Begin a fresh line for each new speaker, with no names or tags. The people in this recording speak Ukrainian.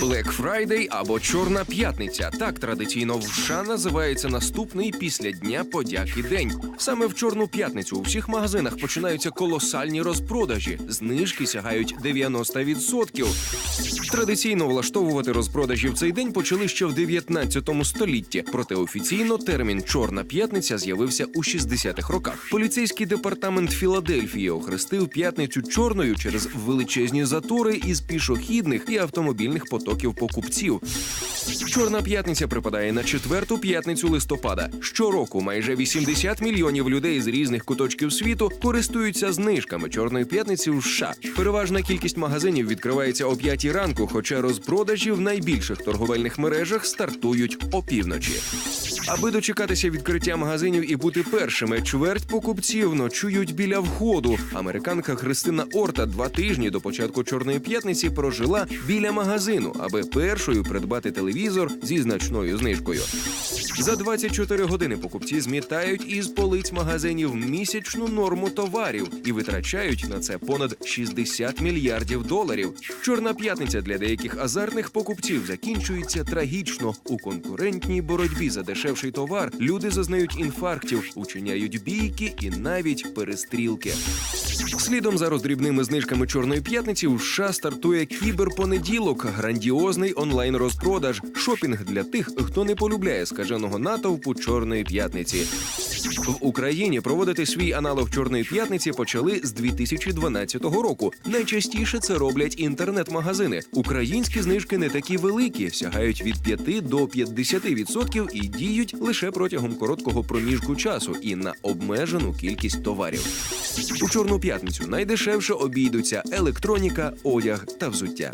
Black Friday або Чорна п'ятниця. Так традиційно в США називається наступний після Дня подяки день. Саме в Чорну п'ятницю у всіх магазинах починаються колосальні розпродажі. Знижки сягають 90%. Традиційно влаштовувати розпродажі в цей день почали ще в 19 столітті. Проте офіційно термін Чорна п'ятниця з'явився у 60-х роках. Поліцейський департамент Філадельфії охрестив п'ятницю чорною через величезні затори із пішохідних і автомобільних потоків покупців. Чорна п'ятниця припадає на четверту п'ятницю листопада. Щороку майже 80 мільйонів людей з різних куточків світу користуються знижками чорної п'ятниці у США. Переважна кількість магазинів відкривається о 5 ранку, хоча розпродажі в найбільших торговельних мережах стартують опівночі. Аби дочекатися відкриття магазинів і бути першими, чверть покупців ночують біля входу. Американка Христина Орта два тижні до початку Чорної п'ятниці прожила біля магазину, аби першою придбати телевізор зі значною знижкою. За 24 години покупці змітають із полиць магазинів місячну норму товарів і витрачають на це понад 60 мільярдів доларів. Чорна п'ятниця для деяких азартних покупців закінчується трагічно у конкурентній боротьбі за дешевший товар. Люди зазнають інфарктів, учиняють бійки і навіть перестрілки. Слідом за роздрібними знижками чорної п'ятниці у США стартує кіберпонеділок, грандіозний онлайн розпродаж, шопінг для тих, хто не полюбляє скаженого натовпу чорної п'ятниці. В Україні проводити свій аналог чорної п'ятниці почали з 2012 року. Найчастіше це роблять інтернет-магазини. Українські знижки не такі великі, сягають від 5 до 50% і діють лише протягом короткого проміжку часу і на обмежену кількість товарів. У чорну п'ятницю найдешевше обійдуться електроніка, одяг та взуття.